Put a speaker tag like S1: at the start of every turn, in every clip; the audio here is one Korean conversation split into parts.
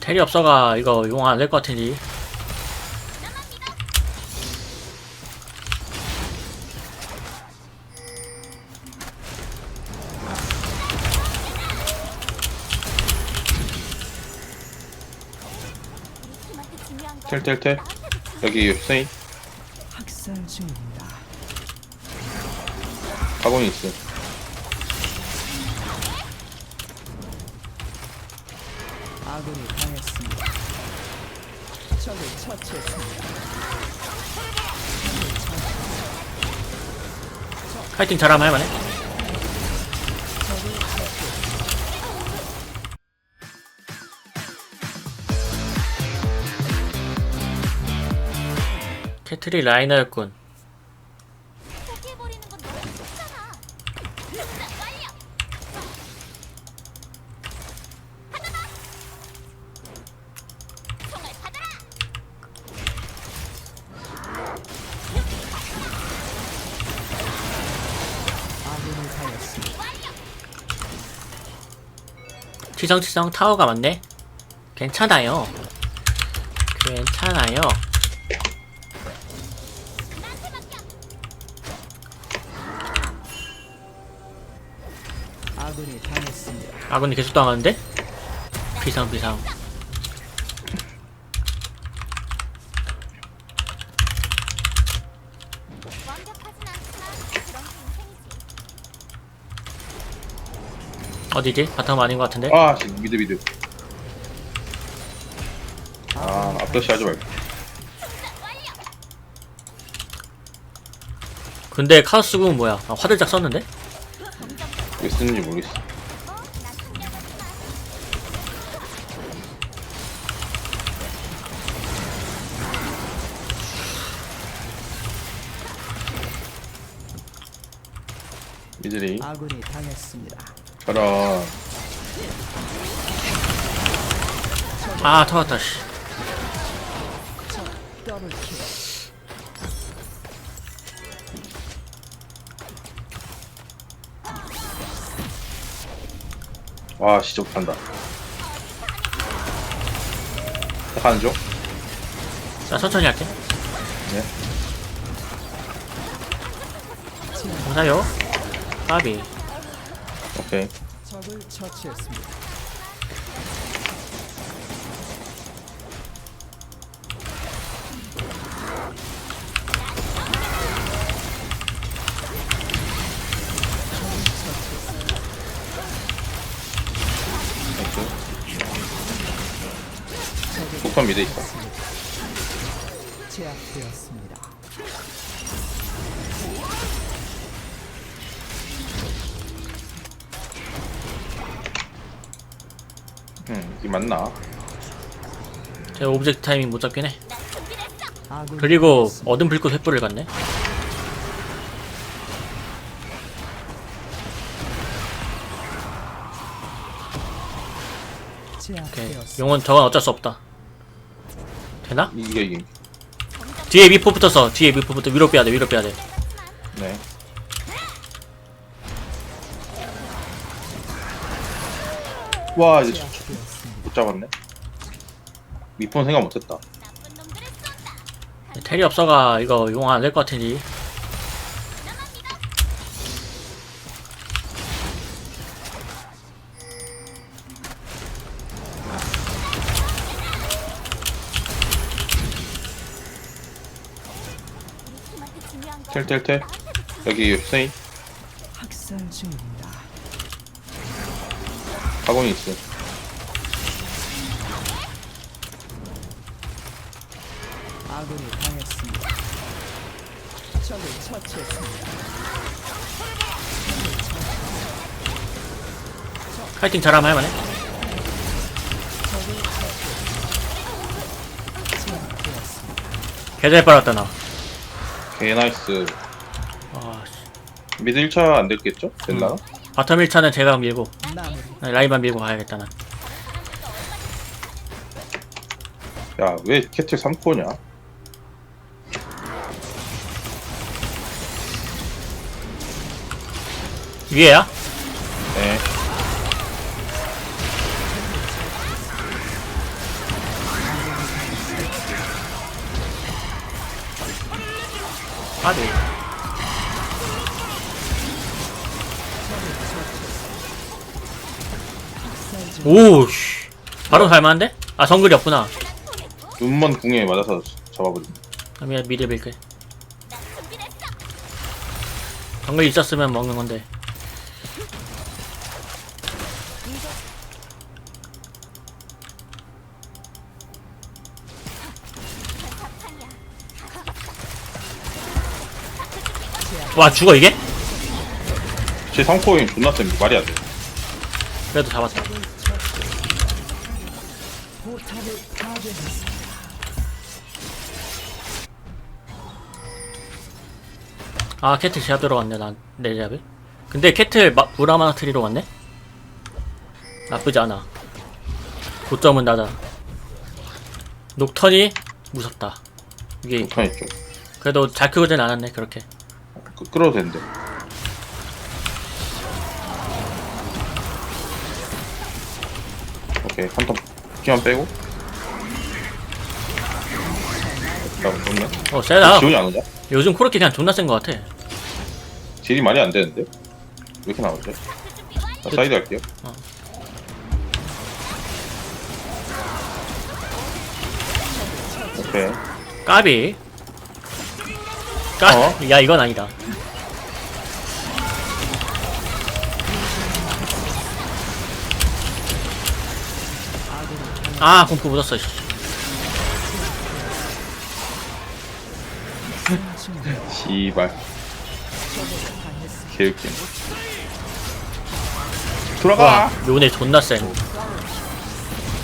S1: 텔이 없어가 이거 용 안 될 것 같으니
S2: 텔텔텔. 여기 스네이
S3: 학살 중입니다.
S2: 가공이 있어
S3: 아군이 당했습니다. 적을 처치했습니다.
S1: 파이팅 잘하면 할만해 캐트리 라이너였군 치성치성 타워가 맞네 괜찮아요 괜찮아요.
S3: 아군이
S1: 계속 당하는데? 비상 비상
S4: 완벽하진 않지만 그런 게 인생이지.
S1: 어디지? 바텀 아닌 것 같은데?
S2: 아 씨, 미드 미드 아 앞다시 하지 말고
S1: 근데 카오스궁 뭐야 아, 화들짝 썼는데?
S2: 왜 쓰는지 모르겠어 미드레이
S3: 아군이 당했습니다.
S2: 가라
S1: 아 터졌다 씨.
S2: 와 진짜 못한다. 가는 중?
S1: 자 천천히 할게.
S2: 네.
S1: 감사요. 까비
S2: 오케이
S3: 적을 처치했습니다.
S2: 북한 미드
S3: 제압되었습니다.
S2: 음 이게 맞나?
S1: 제가 오브젝트 타이밍 못 잡긴 해.
S3: 아군이
S1: 그리고. 어둠 불꽃 횃불을 갔네 오케이. 용은 저건 어쩔 수 없다 되나?
S2: 이게 이게
S1: 뒤에 미포 붙었어 뒤에 미포 붙어 위로 빼야 돼 위로 빼야 돼
S2: 네 와, 이제
S3: 제압되었습니다.
S2: 못 잡았네. 미폰 생각 못했다.
S1: 텔이 없어가 이거 용 안 될 것 같으니
S2: 텔텔텔. 여기 스네이
S3: 학살 중입니다.
S2: 가공이 있어.
S3: 아군이 당했습니다. 적을 처치했습니다.
S1: 파이팅 잘하면 할만해. 개잘 빨았다 나
S2: 개 나이스.
S1: 와, 씨.
S2: 미드 1차 안 됐겠죠? 됐나?
S1: 바텀 1차는 제가 밀고
S3: 네,
S1: 라이만 밀고 가야겠다 난
S2: 야, 왜 캐틀 3코냐?
S1: 위에야?
S2: 네.
S1: 아들 오, 씨. 바로 갈만한데? 아, 정글이 없구나.
S2: 눈먼 궁에 맞아서 잡아버린.
S1: 그러면 미드 밀게.
S4: 난 준비됐어.
S1: 정글 있었으면 먹는 건데. 와, 죽어, 이게?
S2: 제 3코인 존나 셉니다. 말이 안 돼.
S1: 그래도 잡았다.
S3: 포탑을 파괴했습니다.
S1: 아, 캐틀 제압 들어갔네, 난, 내 제압이. 근데 캐틀 마, 무라마나 트리로 왔네? 나쁘지 않아. 고점은 낮아. 녹턴이 무섭다. 이게,
S2: 녹턴 있죠.
S1: 그래도 잘 크거든 않았네, 그렇게.
S2: 끄, 끌어도 된대. 오케이, 한턴 피만 빼고. 나 좋네.
S1: 어, 세다.
S2: 지원이 안 오냐?
S1: 요즘 코르키 그냥 존나 센것 같아.
S2: 딜이 많이 안 되는데? 왜 이렇게 나오지? 나 사이드 할게요.
S1: 어.
S2: 오케이.
S1: 까비. 까,
S2: 어?
S1: 야, 이건 아니다. 아, 공포 묻었어, 씨.
S2: 씨발. 개웃긴. 돌아가!
S1: 와, 요네 존나 센.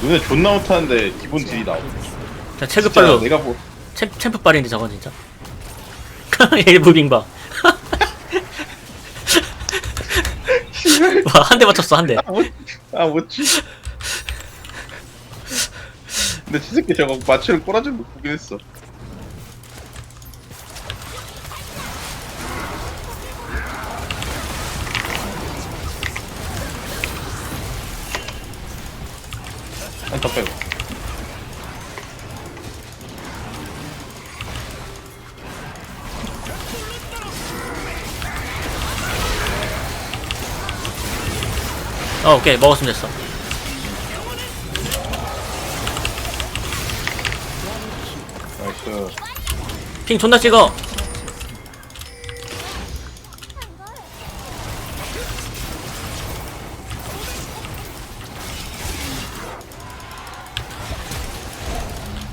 S2: 눈에 존나 못하는데 기본 딜이 나오고.
S1: 그냥 체급발로,
S2: 내가 뭐,
S1: 챔, 챔프발인데 저건 진짜. 봐. 와, 한 대 맞췄어, 한 대.
S2: 아, 뭐, 아, 뭐지? 근데 저 새끼 저거 마취를 꼬라지는 거 보긴 했어. 한더 빼고.
S1: 어, 오케이. 먹었으면 됐어.
S2: 나이스.
S1: 핑 존나 찍어.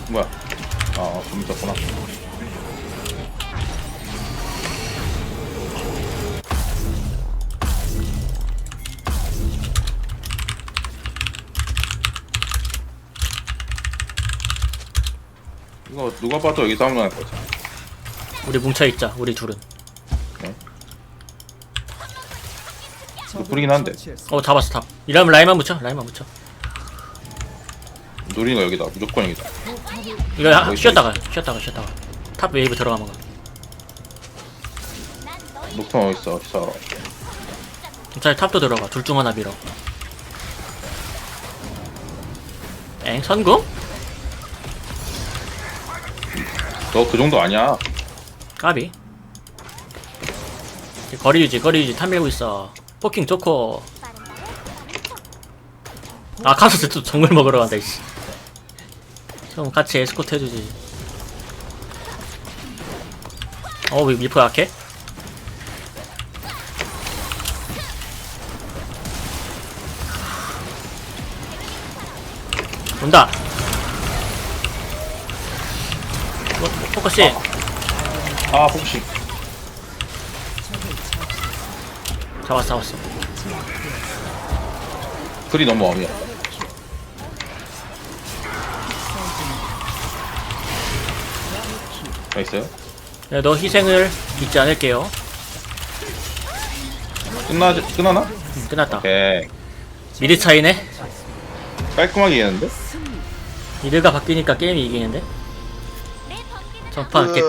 S2: 뭐야? 아, 어, 좀 있었구나. 이거 누가 봐도 여기 싸움 나는 거지.
S1: 우리 뭉쳐 있자, 우리 둘은.
S2: 이거 뿌리긴 한데.
S1: 어, 잡았어, 탑. 이러면 라인만 붙여, 라인만 붙여.
S2: 노리는 거 여기다. 무조건 여기다.
S1: 이거 하-
S2: 뭐
S1: 쉬었다가, 쉬었다가, 쉬었다가. 탑 웨이브 들어가면 가.
S2: 녹턴 어딨어? 어딨어?
S1: 어차피 탑도 들어가. 둘 중 하나 밀어. 엥, 선구?
S2: 너그 정도 아니야.
S1: 까비. 거리 유지, 거리 유지, 탑 밀고 있어. 포킹 좋고. 아, 가서 또 정글 먹으러 간다, 이씨. 좀 같이 에스코트 해주지. 어, 왜 밀포 약해? 온다. 뭐, 뭐, 포커싱.
S2: 아, 혹시.
S1: 잡았어, 잡았어.
S2: 글이 너무 어미야. 나이스.
S1: 네, 너 희생을 잊지 않을게요.
S2: 끝나, 끝나나?
S1: 음, 끝났다.
S2: 오케이.
S1: 미드 차이네.
S2: 깔끔하게 이겼는데?
S1: 미드가 바뀌니까 게임이 이기는데. 전판 게,